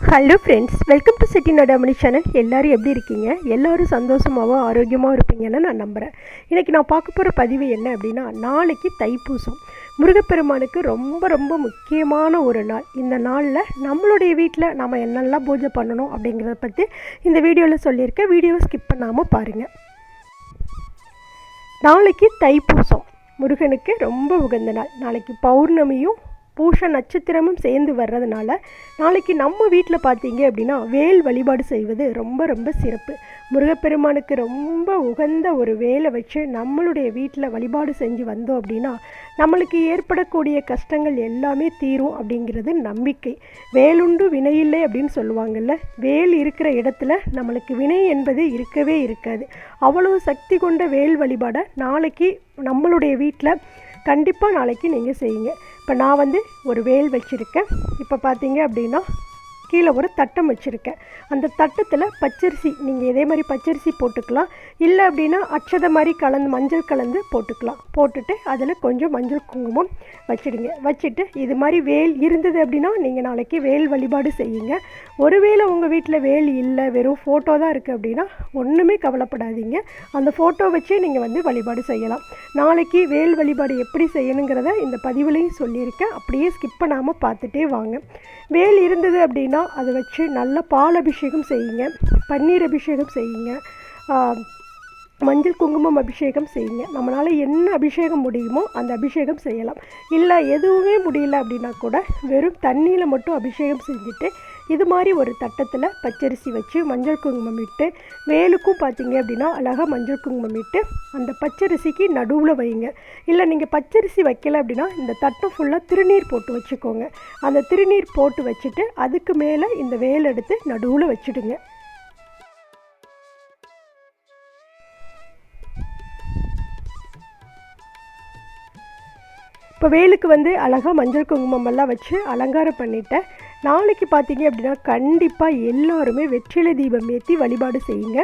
Hello friends welcome to Chitti Nadamani channel எல்லோரும் எப்படி இருக்கீங்க? எல்லோரும் சந்தோஷமாகவும் ஆரோக்கியமாக இருப்பீங்கன்னு நான் நம்புகிறேன் இன்றைக்கி நான் பார்க்க போகிற பதிவு என்ன அப்படின்னா நாளைக்கு தைப்பூசம். முருகப்பெருமானுக்கு ரொம்ப ரொம்ப முக்கியமான ஒரு நாள். இந்த நாளில் நம்மளுடைய வீட்டில் நம்ம என்னெல்லாம் பூஜை பண்ணணும் அப்படிங்கிறத பற்றி இந்த வீடியோவில் சொல்லியிருக்கேன். வீடியோவை ஸ்கிப் பண்ணாமல் பாருங்கள் நாளைக்கு தைப்பூசம். முருகனுக்கு ரொம்ப உகந்த நாள். நாளைக்கு பௌர்ணமியும் பூஷ நட்சத்திரமும் சேர்ந்து வர்றதுனால நாளைக்கு நம்ம வீட்டில் பார்த்தீங்க அப்படின்னா வேல் வழிபாடு செய்வது ரொம்ப ரொம்ப சிறப்பு. முருகப்பெருமானுக்கு ரொம்ப உகந்த ஒரு வேலை வச்சு நம்மளுடைய வீட்டில் வழிபாடு செஞ்சு வந்தோம் அப்படின்னா நம்மளுக்கு ஏற்படக்கூடிய கஷ்டங்கள் எல்லாமே தீரும் அப்படிங்கிறது நம்பிக்கை. வேலுண்டு வினையில்லை அப்படின்னு சொல்லுவாங்கல்ல வேல் இருக்கிற இடத்துல நம்மளுக்கு வினை என்பது இருக்கவே இருக்காது. அவ்வளவு சக்தி கொண்ட வேல் வழிபாடை நாளைக்கு நம்மளுடைய வீட்டில் கண்டிப்பாக நாளைக்கு நீங்கள் செய்யுங்க. இப்போ நான் வந்து ஒரு வேல் வச்சுருக்கேன். இப்போ பார்த்தீங்க அப்படின்னா கீழே ஒரு தட்டம் வச்சுருக்கேன். அந்த தட்டத்தில் பச்சரிசி நீங்கள் இதே மாதிரி பச்சரிசி போட்டுக்கலாம். இல்லை அப்படின்னா அச்சதை மாதிரி கலந்து மஞ்சள் கலந்து போட்டுக்கலாம். போட்டுட்டு அதில் கொஞ்சம் மஞ்சள் குங்குமம் வச்சிடுங்க. வச்சுட்டு இது மாதிரி வேல் இருந்தது அப்படின்னா நீங்கள் நாளைக்கு வேல் வழிபாடு செய்யுங்க. ஒருவேளை உங்கள் வீட்டில் வேல் இல்லை வெறும் ஃபோட்டோ தான் இருக்குது அப்படின்னா ஒன்றுமே கவலைப்படாதீங்க. அந்த ஃபோட்டோ வச்சே நீங்கள் வந்து வழிபாடு செய்யலாம். நாளைக்கு வேல் வழிபாடு எப்படி செய்யணுங்கிறத இந்த பதிவுலையும் சொல்லியிருக்கேன். அப்படியே ஸ்கிப் பண்ணாமல் பார்த்துட்டே வாங்க. வேல் இருந்தது அப்படின்னா அதை வச்சு நல்ல பால் அபிஷேகம் செய்யுங்க பன்னீர் அபிஷேகம் செய்யுங்க மஞ்சள் குங்குமம் அபிஷேகம் செய்யுங்க. நம்மளால் என்ன அபிஷேகம் முடியுமோ அந்த அபிஷேகம் செய்யலாம். இல்லை எதுவுமே முடியல அப்படின்னா கூட வெறும் தண்ணியில் மட்டும் அபிஷேகம் செஞ்சுட்டு இது மாதிரி ஒரு தட்டத்தில் பச்சரிசி வச்சு மஞ்சள் குங்குமம் இட்டு வேலுக்கும் பார்த்தீங்க அப்படின்னா அழகாக மஞ்சள் குங்குமம் இட்டு அந்த பச்சரிசிக்கு நடுவில் வைங்க. இல்லை நீங்கள் பச்சரிசி வைக்கல அப்படின்னா இந்த தட்டம் ஃபுல்லாக திருநீர் போட்டு வச்சுக்கோங்க. அந்த திருநீர் போட்டு வச்சுட்டு அதுக்கு மேலே இந்த வேல் எடுத்து நடுவில் வச்சுடுங்க. இப்போ வேலுக்கு வந்து அழகாக மஞ்சள் குங்குமம் எல்லாம் வச்சு அலங்காரம் பண்ணிட்டேன். நாளைக்கு பார்த்தீங்க அப்படின்னா கண்டிப்பாக எல்லாருமே வெற்றிலை தீபம் ஏற்றி வழிபாடு செய்யுங்க.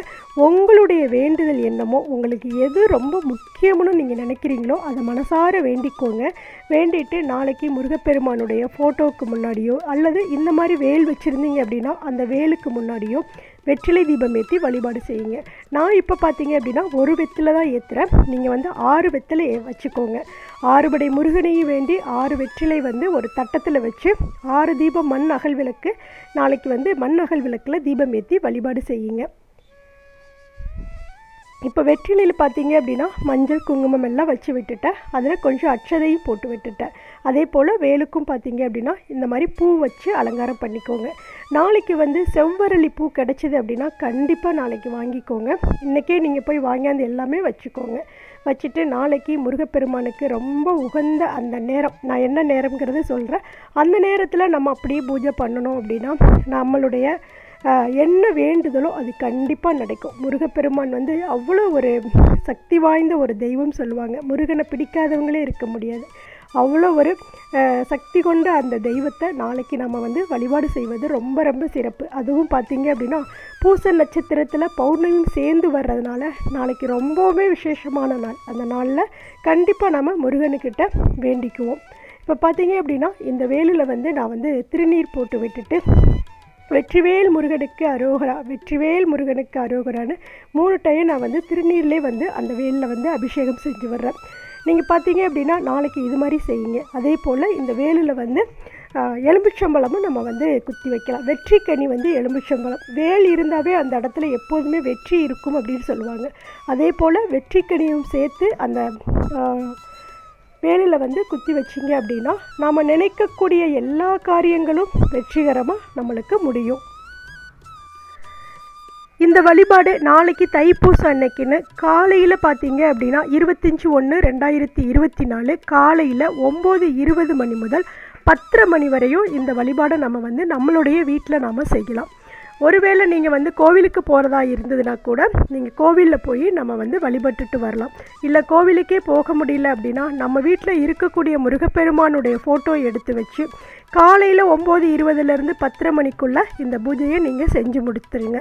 உங்களுடைய வேண்டுதல் என்னமோ உங்களுக்கு எது ரொம்ப முக்கியம்னு நீங்கள் நினைக்கிறீங்களோ அதை மனசார வேண்டிக்கோங்க. வேண்டிட்டு நாளைக்கு முருகப்பெருமானுடைய ஃபோட்டோவுக்கு முன்னாடியோ அல்லது இந்த மாதிரி வேல் வச்சுருந்தீங்க அப்படின்னா அந்த வேலுக்கு முன்னாடியோ வெற்றிலை தீபம் ஏற்றி வழிபாடு செய்யுங்க. நான் இப்போ பார்த்தீங்க அப்படின்னா ஒரு வெத்தில தான் ஏற்றுறேன் நீங்கள் வந்து ஆறு வெற்றிலை ஏ- வச்சுக்கோங்க. ஆறுபடை முருகனையும் வேண்டி ஆறு வெற்றிலை வந்து ஒரு தட்டத்தில் வச்சு ஆறு தீபம் மண் அகல் விளக்கு நாளைக்கு வந்து மண் அகல் விளக்கில் தீபம் ஏற்றி வழிபாடு செய்யுங்க. இப்போ வெற்றிலையில் பார்த்தீங்க அப்படின்னா மஞ்சள் குங்குமம் எல்லாம் வச்சு விட்டுட்டேன். அதில் கொஞ்சம் அட்சதையும் போட்டு விட்டுட்டேன். அதே போல் வேலுக்கும் பார்த்தீங்க அப்படின்னா இந்த மாதிரி பூ வச்சு அலங்காரம் பண்ணிக்கோங்க. நாளைக்கு வந்து செவ்வரளி பூ கிடைச்சிது அப்படின்னா கண்டிப்பாக நாளைக்கு வாங்கிக்கோங்க. இன்றைக்கே நீங்கள் போய் வாங்கியாந்து எல்லாமே வச்சுக்கோங்க. வச்சுட்டு நாளைக்கு முருகப்பெருமானுக்கு ரொம்ப உகந்த அந்த நேரம். நான் என்ன நேரம்ங்கிறத சொல்கிறேன் அந்த நேரத்தில் நம்ம அப்படியே பூஜை பண்ணணும் அப்படின்னா நம்மளுடைய என்ன வேண்டுதலோ அது கண்டிப்பாக நடக்கும். முருகப்பெருமான் வந்து அவ்வளோ ஒரு சக்தி வாய்ந்த ஒரு தெய்வம் சொல்லுவாங்க. முருகனை பிடிக்காதவங்களே இருக்க முடியாது. அவ்வளோ ஒரு சக்தி கொண்ட அந்த தெய்வத்தை நாளைக்கு நம்ம வந்து வழிபாடு செய்வது ரொம்ப ரொம்ப சிறப்பு. அதுவும் பார்த்திங்க அப்படின்னா பூச நட்சத்திரத்தில் பௌர்ணமியும் சேர்ந்து வர்றதுனால நாளைக்கு ரொம்பவுமே விசேஷமான நாள். அந்த நாளில் கண்டிப்பாக நம்ம முருகனுக்கிட்ட வேண்டிக்குவோம். இப்போ பார்த்தீங்க அப்படின்னா இந்த வேலில் வந்து நான் வந்து திருநீர் போட்டு விட்டுட்டு வெற்றிவேல் முருகனுக்கு அரோகரா வெற்றிவேல் முருகனுக்கு அரோகரான்னு மூணு டைம் நான் வந்து திருநீர்லேயே வந்து அந்த வேலில் வந்து அபிஷேகம் செஞ்சு வர்றேன். நீங்கள் பார்த்தீங்க அப்படின்னா நாளைக்கு இது மாதிரி செய்யுங்க. அதே போல் இந்த வேலில் வந்து எலும்புச்சம்பளமும் நம்ம வந்து குத்தி வைக்கலாம். வெற்றி கனி வந்து எலும்புச்சம்பழம். வேல் இருந்தாவே அந்த இடத்துல எப்போதுமே வெற்றி இருக்கும் அப்படின்னு சொல்லுவாங்க. அதே போல் வெற்றி கனியும் சேர்த்து அந்த வேலையில் வந்து குத்தி வச்சிங்க அப்படின்னா நாம் நினைக்கக்கூடிய எல்லா காரியங்களும் வெற்றிகரமாக நம்மளுக்கு முடியும். இந்த வழிபாடு நாளைக்கு தைப்பூசம் அன்னைக்குன்னு காலையில் பார்த்தீங்க அப்படின்னா இருபத்தஞ்சி ஒன்று ரெண்டாயிரத்தி இருபத்தி நாலு காலையில் ஒம்பது இருபது மணி முதல் பத்தரை மணி வரையும் இந்த வழிபாடை நம்ம வந்து நம்மளுடைய வீட்டில் நாம் செய்யலாம். ஒருவேளை நீங்கள் வந்து கோவிலுக்கு போகிறதா இருந்ததுன்னா கூட நீங்கள் கோவிலில் போய் நம்ம வந்து வழிபட்டுட்டு வரலாம். இல்லை கோவிலுக்கே போக முடியல அப்படின்னா நம்ம வீட்டில் இருக்கக்கூடிய முருகப்பெருமானுடைய ஃபோட்டோ எடுத்து வச்சு காலையில் ஒம்பது இருபதுலேருந்து பத்தரை மணிக்குள்ளே இந்த பூஜையை நீங்கள் செஞ்சு முடித்துருங்க.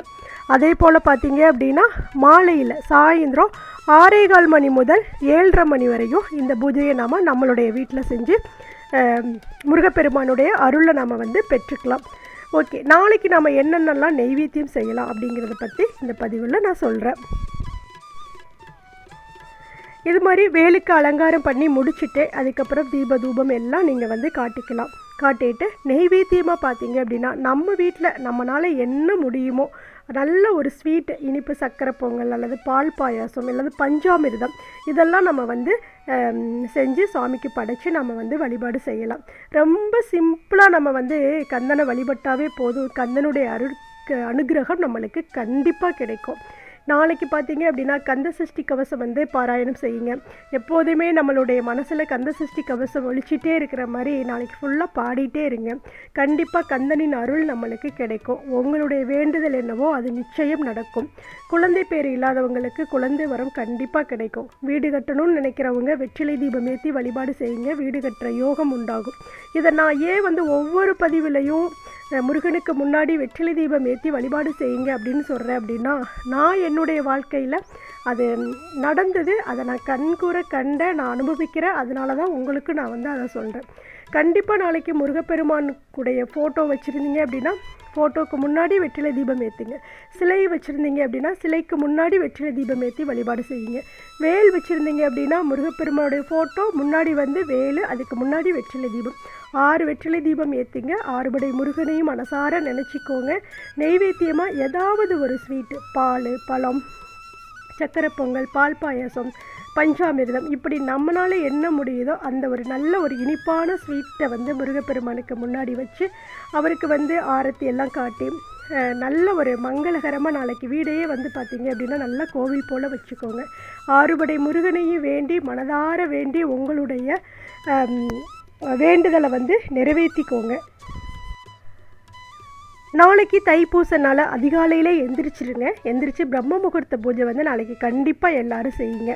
அதே போல் பார்த்தீங்க அப்படின்னா மாலையில் சாயந்தரம் ஆறே கால் மணி முதல் ஏழரை மணி வரையும் இந்த பூஜையை நாம் நம்மளுடைய வீட்டில் செஞ்சு முருகப்பெருமானுடைய அருளை நாம் வந்து பெற்றுக்கலாம். ஓகே நாளைக்கு நம்ம என்னென்னலாம் நெய்வேத்தியம் செய்யலாம் அப்படிங்கிறத பற்றி இந்த பதிவில் நான் சொல்கிறேன் இது மாதிரி வேலுக்கு அலங்காரம் பண்ணி முடிச்சுட்டு அதுக்கப்புறம் தீப தூபம் எல்லாம் நீங்கள் வந்து காட்டிக்கலாம். காட்டிட்டு நெய்வேத்தியமாக பார்த்தீங்க அப்படின்னா நம்ம வீட்டில் நம்மளால் என்ன முடியுமோ நல்ல ஒரு ஸ்வீட் இனிப்பு சர்க்கரை பொங்கல் அல்லது பால் பாயாசம் அல்லது பஞ்சாமிர்தம் இதெல்லாம் நம்ம வந்து செஞ்சு சாமிக்கு படைத்து நம்ம வந்து வழிபாடு செய்யலாம். ரொம்ப சிம்பிளாக நம்ம வந்து கந்தனை வழிபட்டாவே போதும். கந்தனுடைய அருள் அனுகிரகம் நம்மளுக்கு கண்டிப்பாக கிடைக்கும். நாளைக்கு பார்த்தீங்க அப்படின்னா கந்த சஷ்டி கவசம் வந்து பாராயணம் செய்யுங்க. எப்போதுமே நம்மளுடைய மனசில் கந்த சஷ்டி கவசம் ஒழிச்சிட்டே இருக்கிற மாதிரி நாளைக்கு ஃபுல்லாக பாடிட்டே இருங்க. கண்டிப்பாக கந்தனின் அருள் நம்மளுக்கு கிடைக்கும். உங்களுடைய வேண்டுதல் என்னவோ அது நிச்சயம் நடக்கும். குழந்தை பேர் இல்லாதவங்களுக்கு குழந்தை வரம் கண்டிப்பாக கிடைக்கும். வீடு கட்டணும்னு நினைக்கிறவங்க வெற்றிலை தீபம் ஏற்றி வழிபாடு செய்யுங்க. வீடு கட்டுற யோகம் உண்டாகும். இதை நான் ஏன் வந்து ஒவ்வொரு பதிவிலையும் முருகனுக்கு முன்னாடி வெற்றிலை தீபம் ஏற்றி வழிபாடு செய்யுங்க அப்படின்னு சொல்கிறேன் அப்படின்னா நான் என்னுடைய வாழ்க்கையில் அது நடந்தது அதை நான் கண்கூற கண்ட நான் அனுபவிக்கிறேன் அதனால தான் உங்களுக்கு நான் வந்து அதை சொல்கிறேன் கண்டிப்பாக நாளைக்கு முருகப்பெருமானுக்குடைய ஃபோட்டோ வச்சுருந்தீங்க அப்படின்னா ஃபோட்டோக்கு முன்னாடி வெற்றிலை தீபம் ஏற்றுங்க சிலை வச்சுருந்தீங்க அப்படின்னா சிலைக்கு முன்னாடி வெற்றிலை தீபம் ஏற்றி வழிபாடு செய்யுங்க. வேல் வச்சுருந்தீங்க அப்படின்னா முருகப்பெருமானுடைய ஃபோட்டோ முன்னாடி வந்து வேல் அதுக்கு முன்னாடி வெற்றிலை தீபம். ஆறு வெற்றிலை தீபம் ஏற்றுங்க ஆறுபடை முருகனையும் மனசார நினச்சிக்கோங்க. நெய்வேத்தியமாக ஏதாவது ஒரு ஸ்வீட்டு. பால் பழம் சக்கரை பொங்கல் பால் பாயசம் பஞ்சாமிர்தம். இப்படி நம்மளால் என்ன முடியுதோ அந்த ஒரு நல்ல ஒரு இனிப்பான ஸ்வீட்டை வந்து முருகப்பெருமானுக்கு முன்னாடி வச்சு அவருக்கு வந்து ஆரத்தி எல்லாம் காட்டி நல்ல ஒரு மங்களகரமாக நாளைக்கு வீடையே வந்து பார்த்தீங்க அப்படின்னா நல்ல கோவில் போல் வச்சுக்கோங்க. ஆறுபடை முருகனையும் வேண்டி மனதார வேண்டி உங்களுடைய வேண்டுதலை வந்து நிறைவேற்றிக்கோங்க. நாளைக்கு தைப்பூச நாள் அதிகாலையில் எந்திரிச்சிருங்க. எந்திரிச்சு பிரம்ம முகூர்த்த பூஜை வந்து நாளைக்கு கண்டிப்பாக எல்லாரும் செய்யுங்க.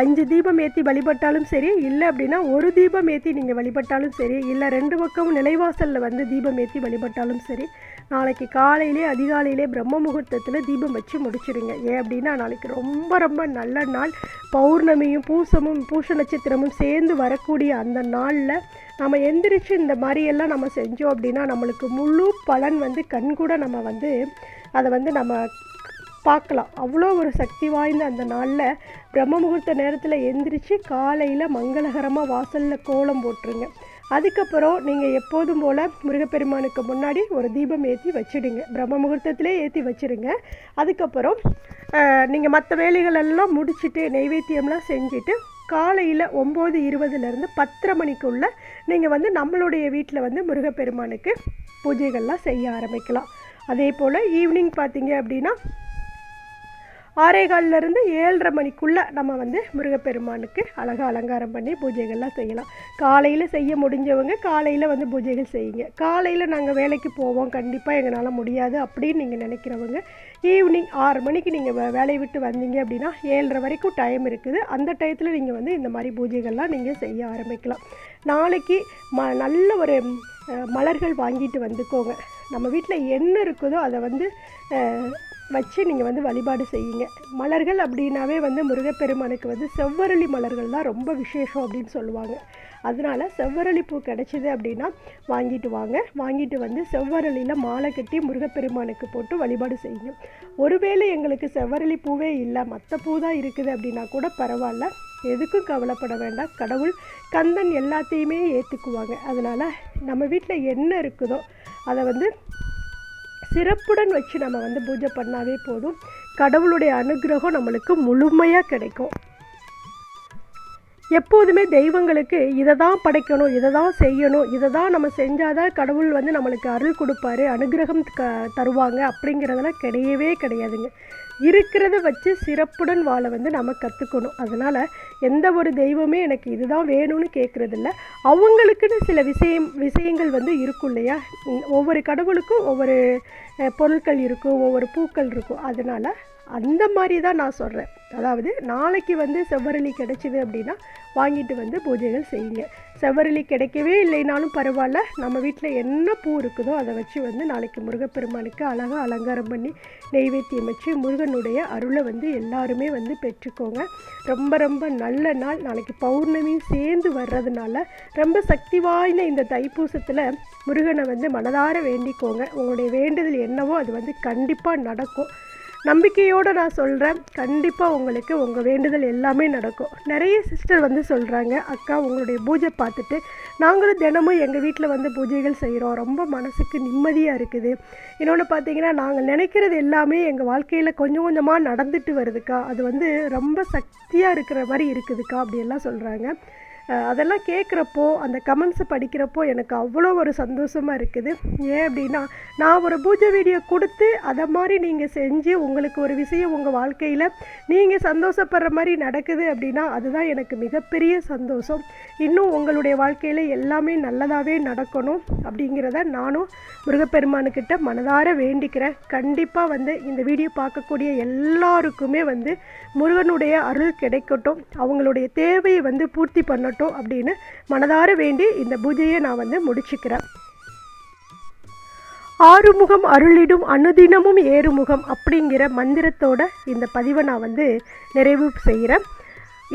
அஞ்சு தீபம் ஏற்றி வழிபட்டாலும் சரி இல்லை அப்படின்னா ஒரு தீபம் ஏற்றி நீங்கள் வழிபட்டாலும் சரி இல்லை ரெண்டு பக்கமும் நிலைவாசலில் வந்து தீபம் ஏற்றி வழிபட்டாலும் சரி நாளைக்கு காலையிலே அதிகாலையிலே பிரம்ம முகூர்த்தத்தில் தீபம் வச்சு முடிச்சிடுங்க. ஏன் அப்படின்னா நாளைக்கு ரொம்ப ரொம்ப நல்ல நாள். பௌர்ணமியும் பூசமும் பூச நட்சத்திரமும் சேர்ந்து வரக்கூடிய அந்த நாளில் நம்ம எந்திரிச்சு இந்த மாதிரியெல்லாம் நம்ம செஞ்சோம் அப்படின்னா நம்மளுக்கு முழு பலன் வந்து கண்கூட நம்ம வந்து அதை வந்து நம்ம பார்க்கலாம். அவ்வளோ ஒரு சக்தி வாய்ந்த அந்த நாளில் பிரம்ம முகூர்த்த நேரத்தில் எந்திரிச்சு காலையில் மங்களகரமாக வாசலில் கோலம் போட்டுருங்க. அதுக்கப்புறம் நீங்கள் எப்போதும் போல் முருகப்பெருமானுக்கு முன்னாடி ஒரு தீபம் ஏற்றி வச்சிடுங்க. பிரம்ம முகூர்த்தத்திலே ஏற்றி வச்சிடுங்க அதுக்கப்புறம் நீங்கள் மற்ற வேலைகளெல்லாம் முடிச்சுட்டு நைவேத்தியம்லாம் செஞ்சுட்டு காலையில் ஒம்பது இருபதுலேருந்து பத்தரை மணிக்குள்ளே நீங்கள் வந்து நம்மளுடைய வீட்டில் வந்து முருகப்பெருமானுக்கு பூஜைகள்லாம் செய்ய ஆரம்பிக்கலாம். அதே போல் ஈவினிங் பார்த்தீங்க அப்படின்னா ஆறே காலிலேருந்து ஏழரை மணிக்குள்ளே நம்ம வந்து முருகப்பெருமானுக்கு அழகாக அலங்காரம் பண்ணி பூஜைகள்லாம் செய்யலாம். காலையில் செய்ய முடிஞ்சவங்க காலையில் வந்து பூஜைகள் செய்யுங்க. காலையில் நாங்கள் வேலைக்கு போவோம். கண்டிப்பாக எங்களால் முடியாது அப்படின்னு நீங்கள் நினைக்கிறவங்க ஈவினிங் ஆறு மணிக்கு நீங்கள் வே வேலையை விட்டு வந்தீங்க அப்படின்னா ஏழரை வரைக்கும் டைம் இருக்குது. அந்த டயத்தில் நீங்கள் வந்து இந்த மாதிரி பூஜைகள்லாம் நீங்கள் செய்ய ஆரம்பிக்கலாம். நாளைக்கு ம நல்ல ஒரு மலர்கள் வாங்கிட்டு வந்துக்கோங்க. நம்ம வீட்டில் என்ன இருக்குதோ அதை வந்து வச்சு நீங்கள் வந்து வழிபாடு செய்யுங்க. மலர்கள் அப்படின்னாவே வந்து முருகப்பெருமானுக்கு வந்து செவ்வரளி மலர்கள் தான் ரொம்ப விசேஷம் அப்படின்னு சொல்லுவாங்க. அதனால செவ்வரளி பூ கிடைச்சிது அப்படின்னா வாங்கிட்டு வாங்க. வாங்கிட்டு வந்து செவ்வரளியில் மாலை கட்டி முருகப்பெருமானுக்கு போட்டு வழிபாடு செய்யுங்க. ஒருவேளை எங்களுக்கு செவ்வரளி பூவே இல்லை மற்ற பூ தான் இருக்குது அப்படின்னா கூட பரவாயில்ல. எதுக்கும் கவலைப்பட வேண்டாம். கடவுள் கந்தன் எல்லாத்தையுமே ஏற்றுக்குவாங்க அதனால் நம்ம வீட்டில் என்ன இருக்குதோ அதை வந்து சிறப்புடன் வச்சு நம்ம வந்து பூஜை பண்ணாவே போதும். கடவுளுடைய அனுகிரகம் நம்மளுக்கு முழுமையாக கிடைக்கும். எப்போதுமே தெய்வங்களுக்கு இதை தான் படைக்கணும் இதை தான் செய்யணும் இதை தான் நம்ம செஞ்சாதான் கடவுள் வந்து நம்மளுக்கு அருள் கொடுப்பாரு அனுகிரகம் க தருவாங்க அப்படிங்கிறதெல்லாம் கிடையவே கிடையாதுங்க. இருக்கிறத வச்சு சிறப்புடன் வாழ வந்து நம்ம கற்றுக்கணும் அதனால் எந்த ஒரு தெய்வமே எனக்கு இதுதான் வேணும்னு கேட்குறதில்ல அவங்களுக்குன்னு சில விஷயம் விஷயங்கள் வந்து இருக்கும் இல்லையா? ஒவ்வொரு கடவுளுக்கும் ஒவ்வொரு பொருட்கள் இருக்கும் ஒவ்வொரு பூக்கள் இருக்கும். அதனால் அந்த மாதிரி தான் நான் சொல்கிறேன் அதாவது நாளைக்கு வந்து செவ்வரளி கிடைச்சிது அப்படின்னா வாங்கிட்டு வந்து பூஜைகள் செய்யுங்க. செவ்வரளி கிடைக்கவே இல்லைனாலும் பரவாயில்ல. நம்ம வீட்டில் என்ன பூ இருக்குதோ அதை வச்சு வந்து நாளைக்கு முருகப்பெருமானுக்கு அழகாக அலங்காரம் பண்ணி நெய்வேத்தியம் வச்சு முருகனுடைய அருளை வந்து எல்லாருமே வந்து பெற்றுக்கோங்க. ரொம்ப ரொம்ப நல்ல நாள். நாளைக்கு பௌர்ணமியும் சேர்ந்து வர்றதுனால ரொம்ப சக்தி வாய்ந்த இந்த தைப்பூசத்தில் முருகனை வந்து மனதார வேண்டிக்கோங்க. உங்களுடைய வேண்டுதல் என்னவோ அது வந்து கண்டிப்பாக நடக்கும். நம்பிக்கையோடு நான் சொல்கிறேன் கண்டிப்பாக உங்களுக்கு உங்கள் வேண்டுதல் எல்லாமே நடக்கும். நிறைய சிஸ்டர் வந்து சொல்கிறாங்க அக்கா உங்களுடைய பூஜை பார்த்துட்டு நாங்களும் தினமும் எங்கள் வீட்டில் வந்து பூஜைகள் செய்கிறோம் ரொம்ப மனசுக்கு நிம்மதியாக இருக்குது. இன்னொன்று பார்த்தீங்கன்னா நாங்கள் நினைக்கிறது எல்லாமே எங்கள் வாழ்க்கையில் கொஞ்சம் கொஞ்சமாக நடந்துட்டு வருதுக்கா. அது வந்து ரொம்ப சக்தியாக இருக்கிற மாதிரி இருக்குதுக்கா அப்படியெல்லாம் சொல்கிறாங்க அதெல்லாம் கேட்குறப்போ அந்த கமெண்ட்ஸை படிக்கிறப்போ எனக்கு அவ்வளோ ஒரு சந்தோஷமாக இருக்குது. ஏன் அப்படின்னா நான் ஒரு பூஜை வீடியோ கொடுத்து அதை மாதிரி நீங்கள் செஞ்சு உங்களுக்கு ஒரு விஷயம் உங்கள் வாழ்க்கையில் நீங்கள் சந்தோஷப்படுற மாதிரி நடக்குது அப்படின்னா அதுதான் எனக்கு மிகப்பெரிய சந்தோஷம். இன்னும் உங்களுடைய வாழ்க்கையில் எல்லாமே நல்லதாகவே நடக்கணும் அப்படிங்கிறத நானும் முருகப்பெருமானுக்கிட்ட மனதார வேண்டிக்கிறேன். கண்டிப்பாக வந்து இந்த வீடியோ பார்க்கக்கூடிய எல்லாருக்குமே வந்து முருகனுடைய அருள் கிடைக்கட்டும். அவங்களுடைய தேவையை வந்து பூர்த்தி வரட்டும் அப்படின்னு மனதார வேண்டி இந்த பூஜையை நான் வந்து முடிச்சுக்கிறேன். ஆறுமுகம் அருளிடும் அனுதினமும் ஏறுமுகம் அப்படிங்கிற மந்திரத்தோட இந்த பதிவை நான் வந்து நிறைவு செய்கிறேன்.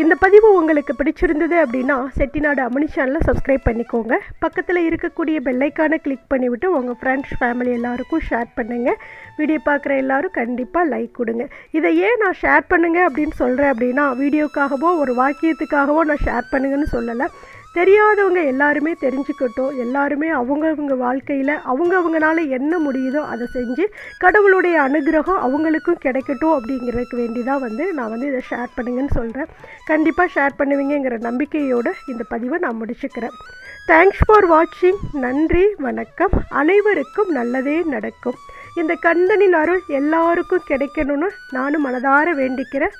இந்த பதிவு உங்களுக்கு பிடிச்சிருந்தது அப்படின்னா செட்டிநாடு அமனி சேனலை சப்ஸ்கிரைப் பண்ணிக்கோங்க. பக்கத்தில் இருக்கக்கூடிய பெல்லைக்கானை கிளிக் பண்ணிவிட்டு உங்கள் ஃப்ரெண்ட்ஸ் ஃபேமிலி எல்லாருக்கும் ஷேர் பண்ணுங்கள் வீடியோ பார்க்குற எல்லாரும் கண்டிப்பாக லைக் கொடுங்க. இதை ஏன் நான் ஷேர் பண்ணுங்கள் அப்படின்னு சொல்கிறேன் அப்படின்னா வீடியோக்காகவோ ஒரு வாக்கியத்துக்காகவோ நான் ஷேர் பண்ணுங்கன்னு சொல்லலை. தெரியாதவங்க எல்லாருமே தெரிஞ்சுக்கட்டும். எல்லாருமே அவங்கவுங்க வாழ்க்கையில் அவங்கவுங்கனால என்ன முடியுதோ அதை செஞ்சு கடவுளுடைய அனுகிரகம் அவங்களுக்கும் கிடைக்கட்டும் அப்படிங்கிறதுக்கு வேண்டி தான் வந்து நான் வந்து இதை ஷேர் பண்ணுங்கன்னு சொல்கிறேன் கண்டிப்பாக ஷேர் பண்ணுவீங்கங்கிற நம்பிக்கையோடு இந்த பதிவை நான் முடிச்சுக்கிறேன். தேங்க்ஸ் ஃபார் வாட்சிங் நன்றி வணக்கம். அனைவருக்கும் நல்லதே நடக்கும். இந்த கந்தனின் அருள் எல்லாருக்கும் கிடைக்கணும்னு நானும் மனதார வேண்டிக்கிறேன்.